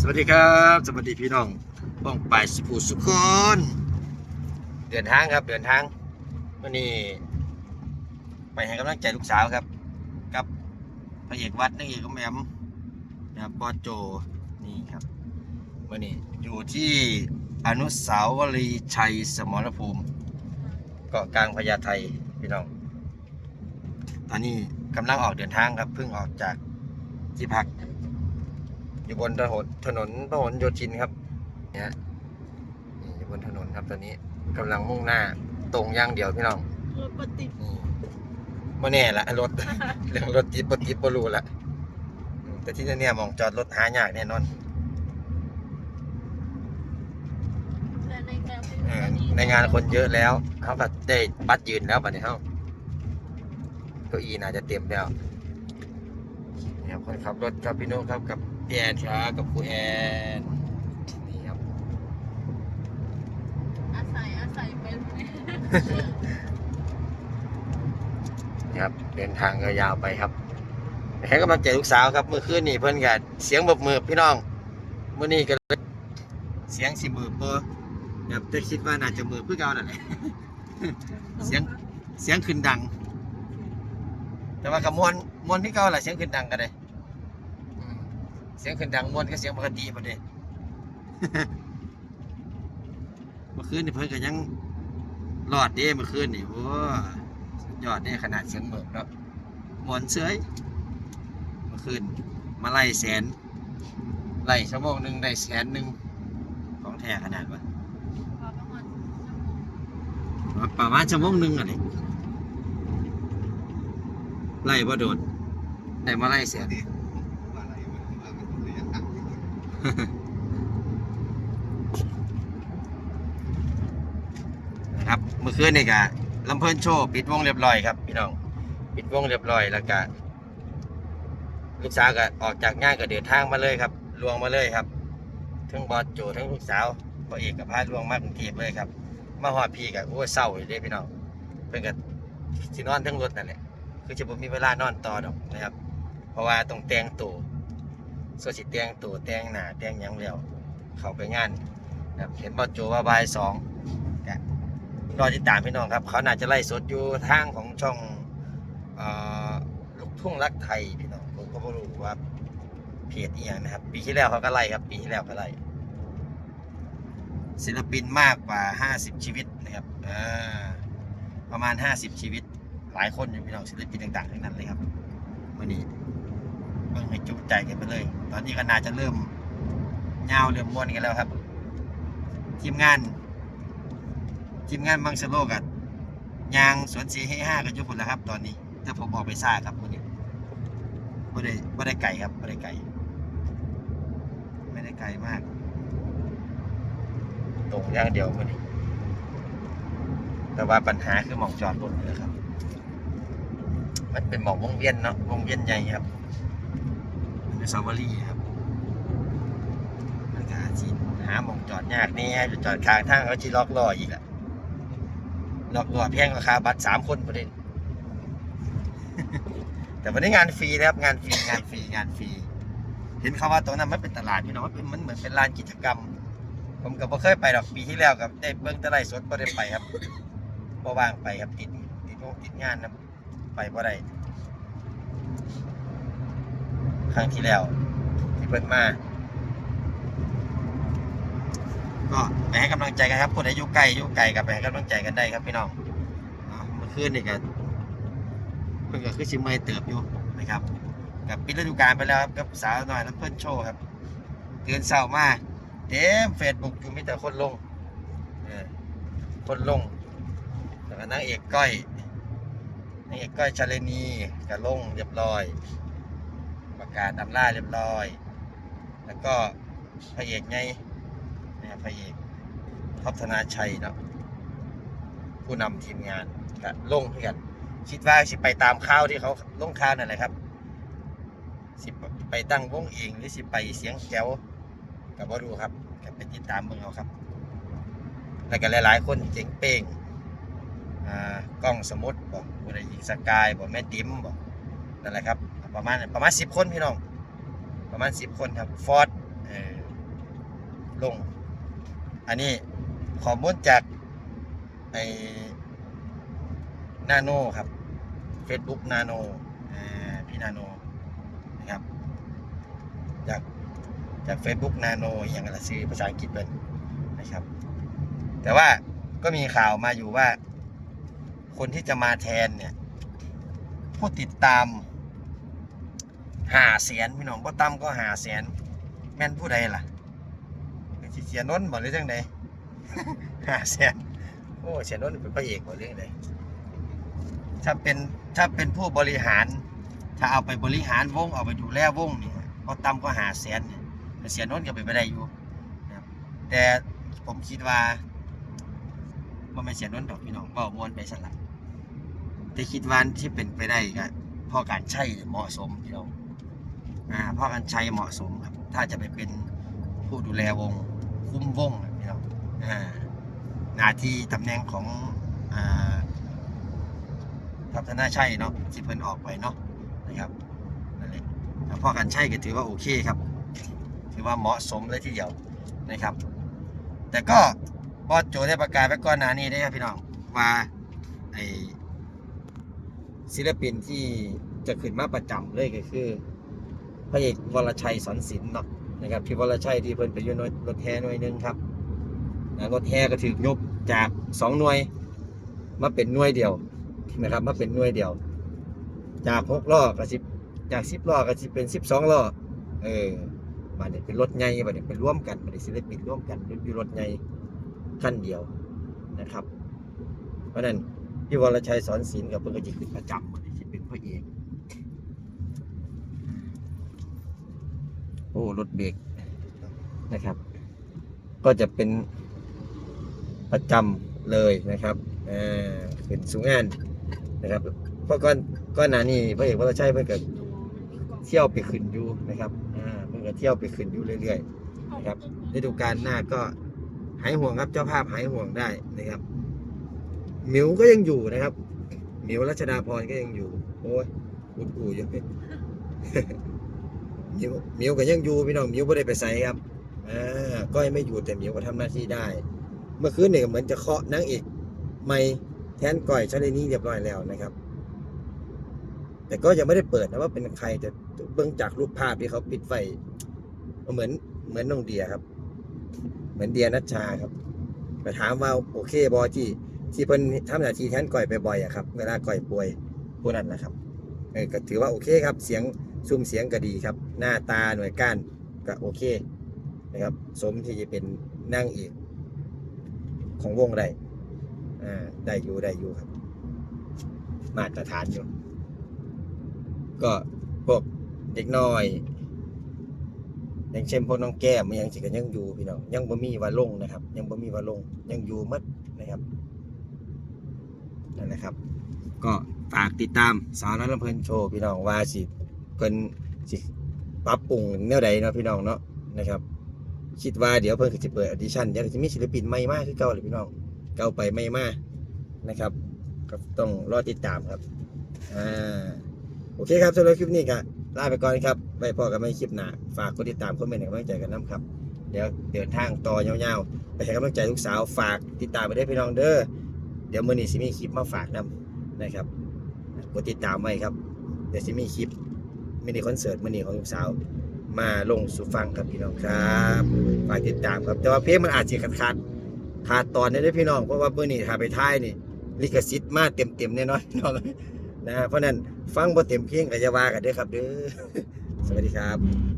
สวัสดีครับ สวัสดีพี่น้องป้องไปายสุภูสุขคนเดินทางครับ เดินทางวันนี้ ไปให้กำลังใจลูกสาวครับ กับพระเอกวัดนางเอกกแอมนะครับบอโจนี่ครับวันนี้อยู่ที่อนุสาวรีย์ชัยสมรภูมิ เกาะกลางพญาไทพี่น้อง ตอนนี้กำลังออกเดินทางครับเพิ่งออกจากที่พัก อยู่บนถนนถนนพหลโยธินครับเนี่ยนี่อยู่บนถนนครับตอนนี้กำลังมุ่งหน้าตรงอย่างเดียวพี่น้องรถปฏิบนี่ไม่แน่ละรถเรื่องรถติดปติดปรูละอืมแต่ที่เนี่ยมองจอดรถหายากแน่นอนและในงานเออในงานคนเยอะแล้วเขาก็ได้บัตรยืนแล้วบัดนี้เขาเก้าอี้น่าจะเต็มแล้วนี่ครับคนขับรถครับพี่โน้ครับกับพี่ แอนครับกับครูแอนนี่ครับ อาศัยอาศัยเป็นนะครับ เดินทางยาวๆไปครับให้กำลังใจลูกสาวครับเมื่อคืนนี่เพิ่นกัเสียงบบมือพี่น้องเมื่อนี้ก็เลยเสียงสิมือเปอแบบจะคิดว่าน่าจะมือเพื่อเก่านั่นแหละเสียงเสียงขึ้นดัง แต่ว่ากับมวนมวนที่เก่าแหละเสียงขึ้นดังกันเลยอืม เสียงขึ้นดังมวนก็เสียงปกติพอดีเมื่อคืนนี่เพิ่นก็ยังรอดเด้เมื่อคืนนี่โอ้สุดยอดเด้ขนาดเสียงเหมือบเนาะมวนเสยเมื่อคืนมาไล่แสนไล่ชั่วโมงหนึ่งได้แสนหนึ่งของแท้ขนาดวะประมาณชั่วโมงหนึ่งอะไรไล่บ่โดนได้มาไล่เสียดีน ครับเมื่อคืนนี่กะลำเพลินโชว์ปิดวงเรียบร้อยครับพี่น้องปิดวงเรียบร้อยแล้วก็ลูกสาวก็ออกจากงานก็เดินทางมาเลยครับลวงมาเลยครับทั้งบอสโจทั้งลูกสาวพ่อเอกกับพาลวงมากรุงเทพเลยครับ มาหอดพี่กับโอ้ยเศร้าอยู่เด้พี่น้องเพิ่นก็สินอนทั้งรถนั่นแหละคือจะบ่มีเวลานอนต่อดอกนะครับ เพราะว่าต้องแต่งตัว ส่วนสิแต่งตัวแต่งหน้าแต่งหยังแล้วเข้าไปงานนะครับเห็นบอสโจว่าบ่ายสองก็รอติดตามพี่น้องครับ เขาน่าจะไล่สดอยู่ทางของช่องเอ่อลูกทุ่งรักไทยพี่น้องผมก็บ่รู้ว่าเพจอีหยังนะครับ ปีที่แล้วเขาก็ไล่ครับ ปีที่แล้วก็ไล่ศิลปินมากกว่า 50 ชีวิตนะครับอ่าประมาณ 50 ชีวิต หลายคนอยู่พี่น้องศิลปินต่างๆทั้งนั้นเลยครับวันนี้ บิ่งให้จุใจกันไปเลย ตอนนี้ก็น่าจะเริ่มยาวเริ่มม้วนกันแล้วครับ ทีมงานทีมงานมังสโลกันยางสวนสีให้ห้ากันยุบหมดแล้วครับ ตอนนี้แต่ผมออกไปซ่าครับวันนี้ไม่ได้ไม่ได้ไก่ครับไม่ได้ไก่ไม่ได้ไก่มาก ตรงย่างเดียวมันนี่แต่ว่าปัญหาคือหมองจอดรถนี่แหละครับ มันเป็นหมองวงเวียนเนาะวงเวียนใหญ่ครับ สาวรีย์ครับมันก็อาจสิหาหมองจอดยากนี่ไปจอดข้างทางเขาจีล็อกล้ออีกอะล็อกล้อแพงราคาบัตรสามคนประเด็นแต่วันนี้งานฟรีนะครับงานฟรีงานฟรีงานฟรีเห็นเขาว่าตรงนั้นมันเป็นตลาดพี่น้องมันเป็นมันเหมือนเป็นลานกิจกรรม ผมก็บ่เคยไปดอกปีที่แล้วกับได้เบิ่งตะไลฟ์สดบ่ได้ไปครับบ่ว่างไปครับติดติดงติดงานครับไปบ่ได้ ครั้งที่แล้ว ที่เพิ่นมา ก็ไปให้กำลังใจกันครับคนอายุใกล้อายุไกลกับไปให้กำลังใจกันได้ครับพี่น้องเมื่อคืนนี่ก็เพิ่นก็คือสิเมื่อยเติบอยู่นะครับ กับปิดฤดูกาลไปแล้วครับกับสาวน้อยแล้วเพิ่นโชว์ครับเตื่นเช้ามาเต็มเฟซบุ๊กอยู่มีแต่คนลงคนลงแล้วก็นางเอกก้อยนางเอกก้อยชาเลนีก็ลงเรียบร้อย กาศดำล่าเรียบร้อย แล้วก็พระเอกไงนะพระเอกท็อปธนาชัยเนาะผู้นำทีมงานก็ลงด้วยกันคิดว่าสิไปตามข่าวที่เขาลงข่าวนั่นแหละครับ สิไปตั้งวงเองหรือสิไปเสียงแก้วก็บ่ารู้ครับก็ไปติดตามเบิ่งเอาครับ แล้วก็หลาย ๆ คนเจ๋งเป้งอ่ากล้องสมุดบอกผู้ใดอีกสกายบอกแม่ติ๋มบอกนั่นแหละครับ ประมาณประมาณ10คนพี่น้อง ประมาณ10คนครับฟอร์ดลง อันนี้ข้อมูลจากไอ้นาโนครับ Facebook นาโนพี่นาโนนะครับ จากจาก Facebook นาโนอย่างไรซื้อภาษาอังกฤษเป็นนะครับ แต่ว่าก็มีข่าวมาอยู่ว่า คนที่จะมาแทนเนี่ย ผู้ติดตาม หาแสนพี่น้องบ่ต่ำก็หาแสนแม่นผู้ใดล่ะเสิเสียนนท์บ่หรือจังใดหาแสนโอ้เสียนนท์เป็นพระเอกบ่หรือจังใดถ้าเป็นถ้าเป็นผู้บริหาร ถ้าเอาไปบริหารวงเอาไปดูแลวงนี่บ่ต่ำก็หาแสนเนี่ยแต่เสียนนท์ก็เป็นไปได้อยู่แต่ผมคิดว่าบ่แม่เสียนนท์ดอกพี่น้องเว้าม่วนไปสั่นล่ะแต่คิดว่าที่เป็นไปได้ก็พ่อการใช้เหมาะสมพี่น้อง อ่าเพ่อการใช้เหมาะสมครับ ถ้าจะไปเป็นผู้ดูแลวงคุ้มวงนะพี่น้องอ่าหน้าที่ตำแหน่งของอ่าพัฒนาชัยเนาะที่เพิ่นออกไปเนาะนะครับนั่นแหละแล้วพ่อการใช้ก็ถือว่าโอเคครับถือว่าเหมาะสมเลยทีเดียวนะครับ แต่ก็บอสโจได้ประกาศไปก่อนหน้านี้ได้ครับพี่น้องว่าไอศิลปินที่จะขึ้นมาประจำเลยก็คือ พระเอกวรชัยสอนศิลป์เนาะนะครับพี่วรชัยที่เพิ่นไปยู่นรถแห่หน่วยหนึ่งครับนะรถแห่ก็ถูกยกจากสองหน่วยมาเป็นหน่วยเดียวนะครับมาเป็นหน่วยเดียว จากหกล้อก็สิบจากสิบล้อก็สิเป็นสิบสองล้อเออบัดนี้เป็นรถใหญ่บัดนี้เป็นร่วมกันบัดนี้ศิลปินร่วมกันอยู่รถใหญ่คันเดียวนะครับ เพราะนั้นพี่วรชัยสอนศิลป์กับเพิ่นก็จะขึ้นประจำเลยที่เป็นพระเอก อ้รถเบรกนะครับ ก็จะเป็นประจำเลยนะครับอ่าขึ้นสูงงานนะครับเพราะก่อนก่อนหน้านี้พระเอกวรชัยเพิ่นก็เที่ยวไปขึ้นอยู่นะครับอ่าเพิ่นก็เที่ยวไปขึ้นอยู่เรื่อยๆนะครับฤดูกาลหน้าก็หายห่วงครับเจ้าภาพหายห่วงได้นะครับหมิวก็ยังอยู่นะครับหมิวรัชดาพรก็ยังอยู่ โอ้ยอุดอู่ยังเป็นห มิวมิวก็ยังอยู่พี่น้องมิวไม่ได้ไปใส่ครับอ่าก็ยังไม่อยู่แต่มิวก็ทำหน้าที่ได้ เมื่อคืนเนี่ยเหมือนจะเคาะนางเอกไม่แทนก่อยชาเลนี่เรียบร้อยแล้วนะครับ แต่ก็ยังไม่ได้เปิดนะว่าเป็นใครแต่เบื้องจากรูปภาพที่เขาปิดไฟเหมือนเหมือนน้องเดียครับ เหมือนเดียนัชชาครับไปถามว่าโอเคบอที่ที่เพิ่นทำหน้าที่แทนก่อยไปบ่อยอะครับ เวลาก่อยป่วยผู้นั้นนะครับเออก็ถือว่าโอเคครับ เสียง ซุ่มเสียงก็ดีครับ หน้าตาหน่วยก้านก็โอเคนะครับ สมที่จะเป็นนั่งเอกของวงได้อ่าได้อยู่ได้อยู่ครับ มาตรฐานอยู่ ก็พวกเด็กน้อย อย่างเช่นพวกน้องแก้มยังสิกันยังอยู่พี่น้องยังบ่มีว่าลงนะครับ ยังบ่มีว่าลงยังอยู่มัดนะครับนั่นแหละครับ ก็ฝากติดตามสาวน้อยลำเพลินโชว์พี่น้องว่าสิ เพิ่นสิปรับปรุงแนวใดเนาะพี่น้องเนาะนะครับ คิดว่าเดี๋ยวเพิ่นก็สิเปิดออดิชั่นเดี๋ยวจะมีศิลปินใหม่มากคือเก่าเลยพี่น้องเก่าไปใหม่มากนะครับก็ต้องรอติดตามครับอ่าโอเคครับสำหรับคลิปนี้ก็ลาไปก่อนครับไว้พอกันไม่คลิปหน้าฝากกดติดตามคอมเมนต์ให้กำลังใจกันน้ำครับเดี๋ยวเดินทางต่อยาวๆไปให้กำลังใจลูกสาวฝากติดตามไปได้พี่น้องเด้อเดี๋ยวมื่อนี้สิมีคลิปมาฝากนำนะครับกดติดตามไว้ครับ เดี๋ยวสิมีคลิป มินิคอนเสิร์ตมื่อนี้ของลูกสาว มาลงสู่ฟังครับพี่น้องครับฝากติดตามครับ แต่ว่าเพลงมันอาจจะขาดขาดขาตอนนี้ด้พี่น้องเพราะว่าเมื่อนี้ถ้าไปท้ายนี่ลิขสิทธิ์มาเต็มเต็มแน่นอนพี่น้องนะเพราะนั้นฟังบ่เต็มเพลงก็จะว่ากันด้วยครับเด้อสวัสดีครับ